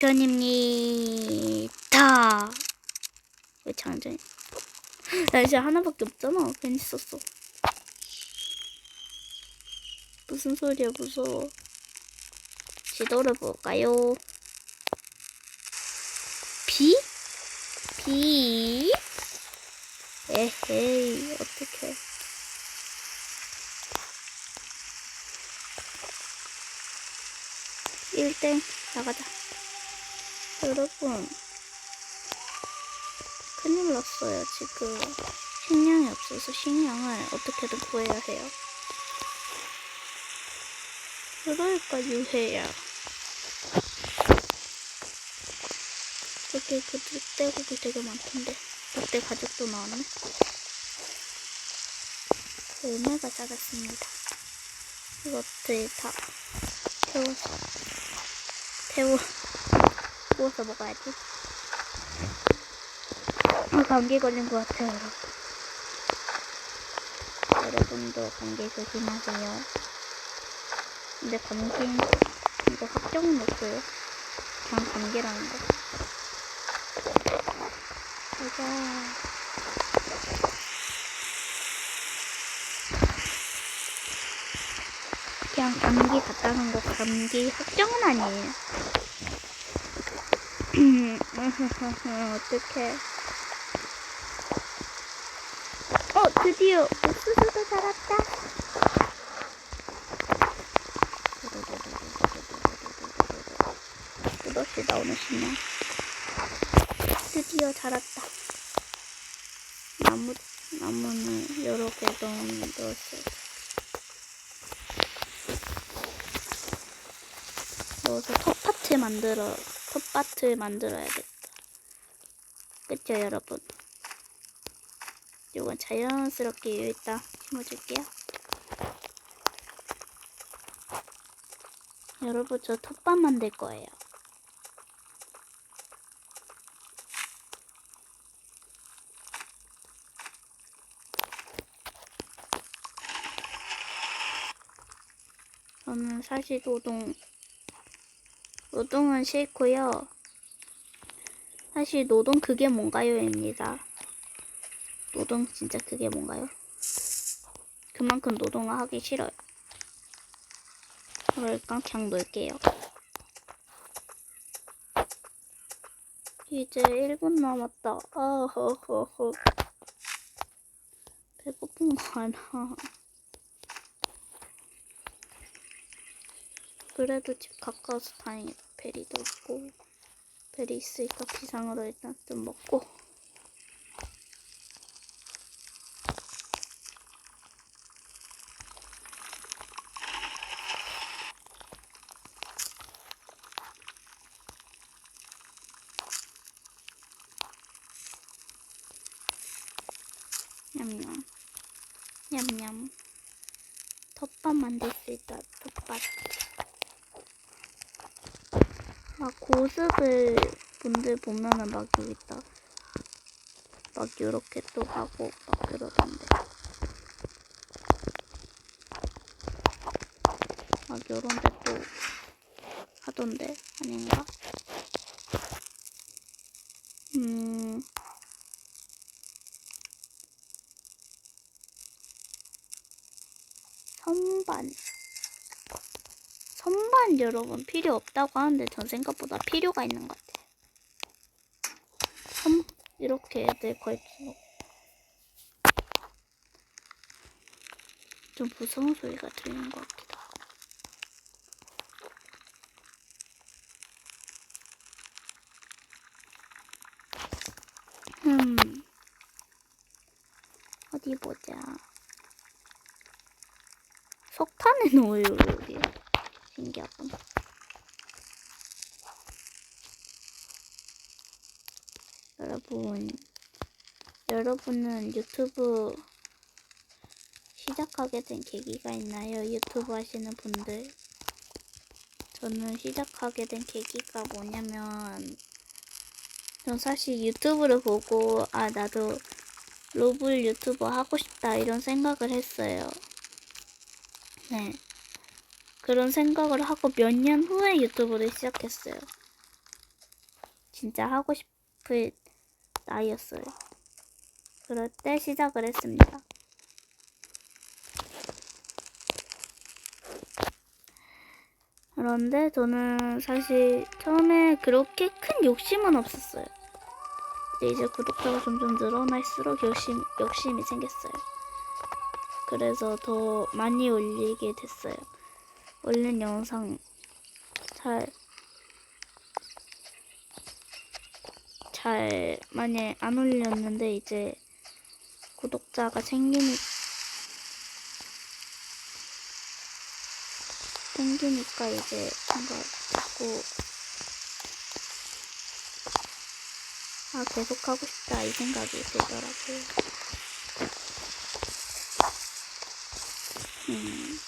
편입니다. 왜 장전? 나 이제 하나밖에 없잖아. 괜히 썼어. 무슨 소리야 무서워. 지도를 볼까요? 비? 비? 에헤이 어떡해. 일등 나가자. 여러분, 큰일 났어요, 지금. 식량이 없어서 식량을 어떻게든 구해야 해요. 그러니까 유해야. 여기 그 늑대고기 되게 많던데. 늑대 가죽도 나왔네. 열매가 작았습니다. 이것들 다 태워서, 태워, 구워서 먹어야지. 아, 감기 걸린 것 같아요, 여러분. 여러분도 감기 조심하세요. 근데 감기, 이거 확정은 없어요. 그냥 감기라는 거. 가자. 그냥 감기 갔다는 거 감기 확정은 아니에요. 어떡해. 어, 드디어 옥수수도 자랐다. 끝없이 나오는 신경. 드디어 자랐다. 나무, 나무는 여러 개 넣었어요. 넣어서 텃밭을 만들어, 텃밭을 만들어야겠다. 그쵸, 여러분? 이건 자연스럽게 여기다 심어줄게요. 여러분, 저 텃밭 만들 거예요. 저는 사실 노동, 노동은 싫고요. 사실 노동 그게 뭔가요입니다. 노동 진짜 그게 뭔가요? 그만큼 노동을 하기 싫어요. 그러니까 놀게요. 이제 1분 남았다. 아 허허허. 배고픈 거 아나. 그래도 집 가까워서 다행이다. 베리도 있고. 베리 있으니까 비상으로 일단 좀 먹고. 냠냠. 냠냠. 덮밥 만들 수 있다. 덮밥. 막 고습을 분들 보면은 막 여기 있다. 막 이렇게 또 하고 막 그러던데. 막 요런데 또 하던데 아닌가? 음. 선반. 선반 여러분 필요 없다고 하는데 전 생각보다 필요가 있는 것 같아요. 선 이렇게 애들 걸쳐. 좀 무서운 소리가 들리는 것 같기도 하고. 음. 어디 보자. 석탄에 넣어요, 여기. 신기하군. 여러분, 여러분은 유튜브 시작하게 된 계기가 있나요? 유튜브 하시는 분들. 저는 시작하게 된 계기가 뭐냐면, 전 사실 유튜브를 보고, 아, 나도 로블 유튜버 하고 싶다, 이런 생각을 했어요. 네. 그런 생각을 하고 몇 년 후에 유튜브를 시작했어요. 진짜 하고 싶을 나이였어요. 그럴 때 시작을 했습니다. 그런데 저는 사실 처음에 그렇게 큰 욕심은 없었어요. 근데 이제 구독자가 점점 늘어날수록 욕심, 욕심이 생겼어요. 그래서 더 많이 올리게 됐어요. 올린 영상 잘, 잘 많이 안 올렸는데 이제 구독자가 생기니, 생기니까 이제 뭔가 자꾸 아 계속 하고 싶다 이 생각이 들더라고요. 음, 네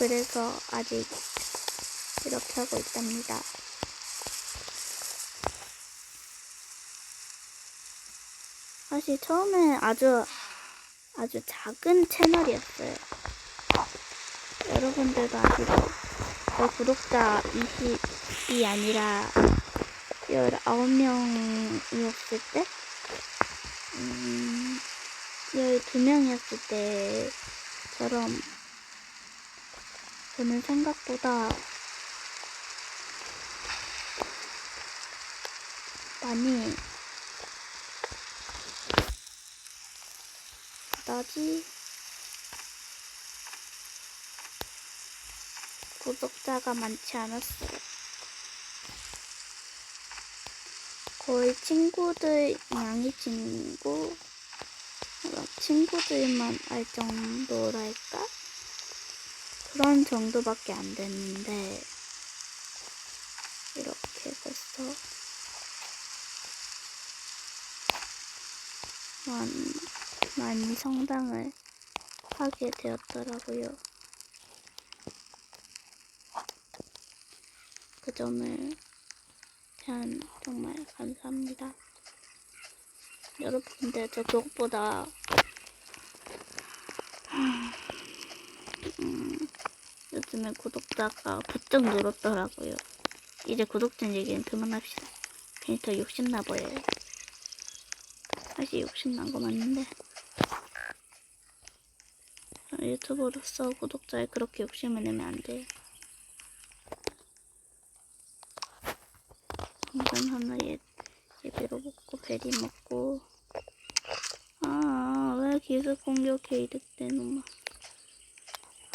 그래서 아직 이렇게 하고 있답니다. 사실 처음에 아주 아주 작은 채널이었어요. 여러분들도 아시죠? 저 구독자 20이 아니라 19명이었을 때? 음, 12명이었을 때처럼 저는 생각보다 많이 그다지 구독자가 많지 않았어요. 거의 친구들, 양이 친구, 어, 친구들만 알 정도랄까? 그런 정도밖에 안 됐는데, 이렇게 벌써 많이, 성장을 하게 되었더라고요. 그 점을 대한 정말 감사합니다. 여러분들 저 그것보다 음, 요즘에 구독자가 부쩍 늘었더라고요. 이제 구독자 얘기는 그만합시다. 괜히 더 욕심나 보여요. 사실 욕심난 거 맞는데 유튜버로서 구독자에 그렇게 욕심을 내면 안 돼요. 당근 하나 예, 예배로 먹고 베리 먹고 아 왜 기습 공격해 이득대 놈아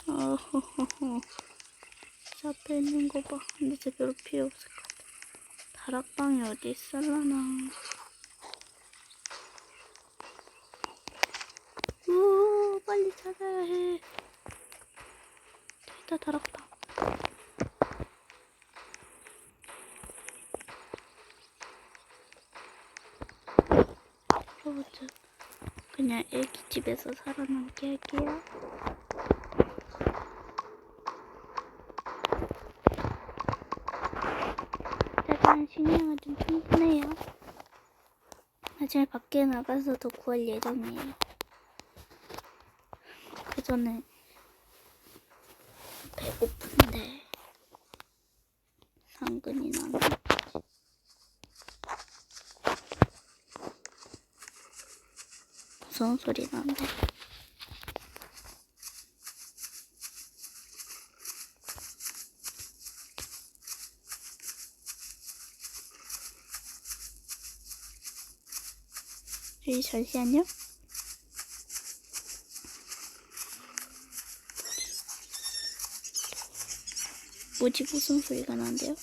어허허허 앞에 있는 거 봐. 근데 제 별로 필요 없을 것 같아. 다락방이 어디 있을라나. 우 빨리 찾아야 해. 저기다 다락방. 로봇 그냥 애기 집에서 살아남게 할게요. 일단 식량은 좀 충분해요. 나중에 밖에 나가서 더 구할 예정이에요. 그 전에 배고픈데 당근이 나는 무서운 소리 나는데. 잠시만요. 뭐지 무슨 소리가 나는데요?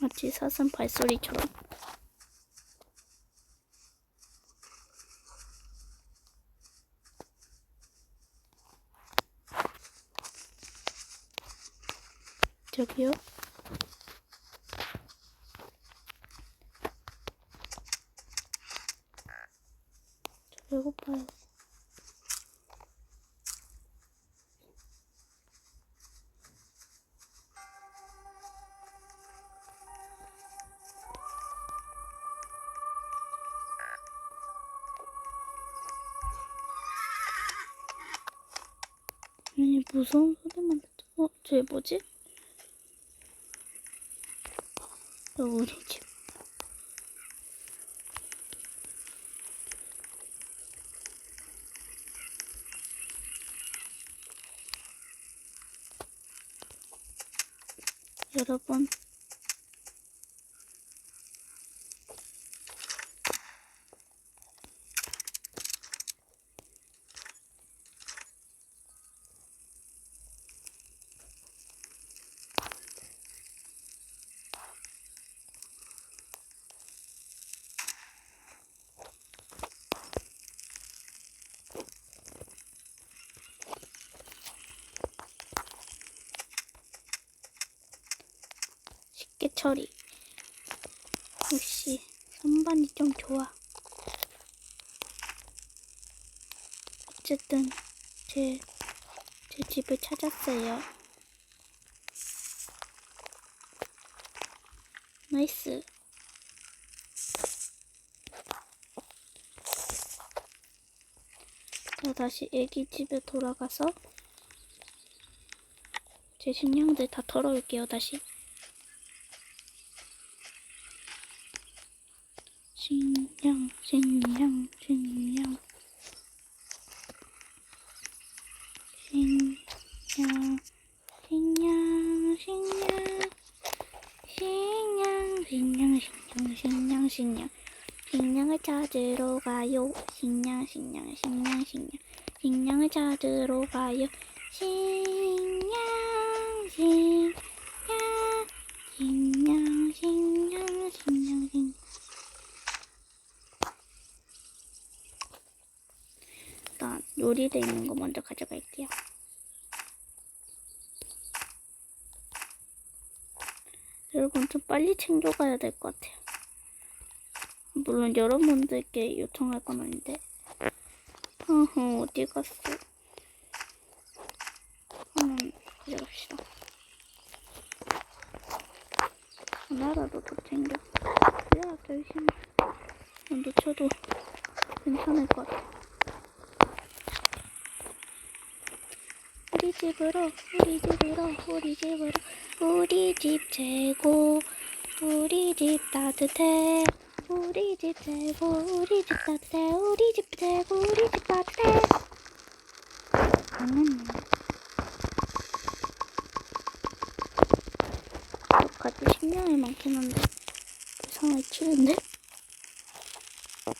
마치 사슴 발소리처럼. 저기요. 저 배고파요. 아니 무서운 소리만 듣고 어, 쟤 뭐지? 저우 리 집. 여러분 쉽게 처리. 역시 선반이 좀 좋아. 어쨌든 제, 제 집을 찾았어요. 나이스. 자, 다시 애기 집에 돌아가서 제 식량들 다 털어올게요, 다시. 식량, 식량, 식량. 식량, 식량, 식량. 식량, 식량, 식량, 식량, 식량. 식량을 찾으러 가요. 식량, 식량, 식량, 식량. 식량을 찾으러 가요. 식량, 식량, 식량, 식량, 식량, 식량. 일단 요리돼 있는 거 먼저 가져갈게요. 여러분 좀 빨리 챙겨가야 될 것 같아요. 물론 여러분들께 요청할 건 아닌데. 어허 어디 갔어? 한번 가져갑시다. 하나라도 더 챙겨. 그래야 열심히 놓쳐도 괜찮을 것 같아. 우리 집으로 우리 집으로 우리 집으로 우리 집 최고 우리 집 따뜻해 우리 집 최고 우리 집 따뜻해 우리 집 최고 우리 집 따뜻해. 똑같이 식량이 많긴 한데 이상하게 치는데?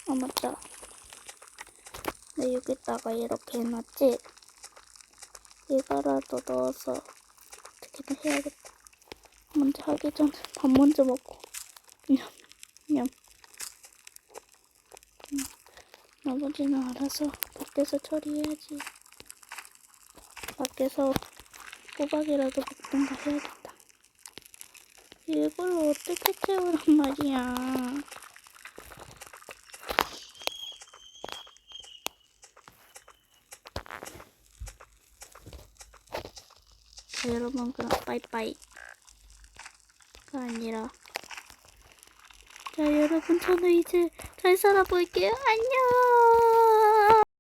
아 맞다. 내 여기다가 이렇게 해놨지 이거라도 넣어서 어떻게든 해야겠다. 먼저 하기 전에 밥 먼저 먹고 그냥 그냥 음, 나머지는 알아서 밖에서 처리해야지. 밖에서 꼬박이라도 먹던가 해야겠다. 이걸로 어떻게 채우란 말이야. 자, 여러분 그럼 빠이빠이가 아니라. 자 여러분 저는 이제 잘 살아볼게요. 안녕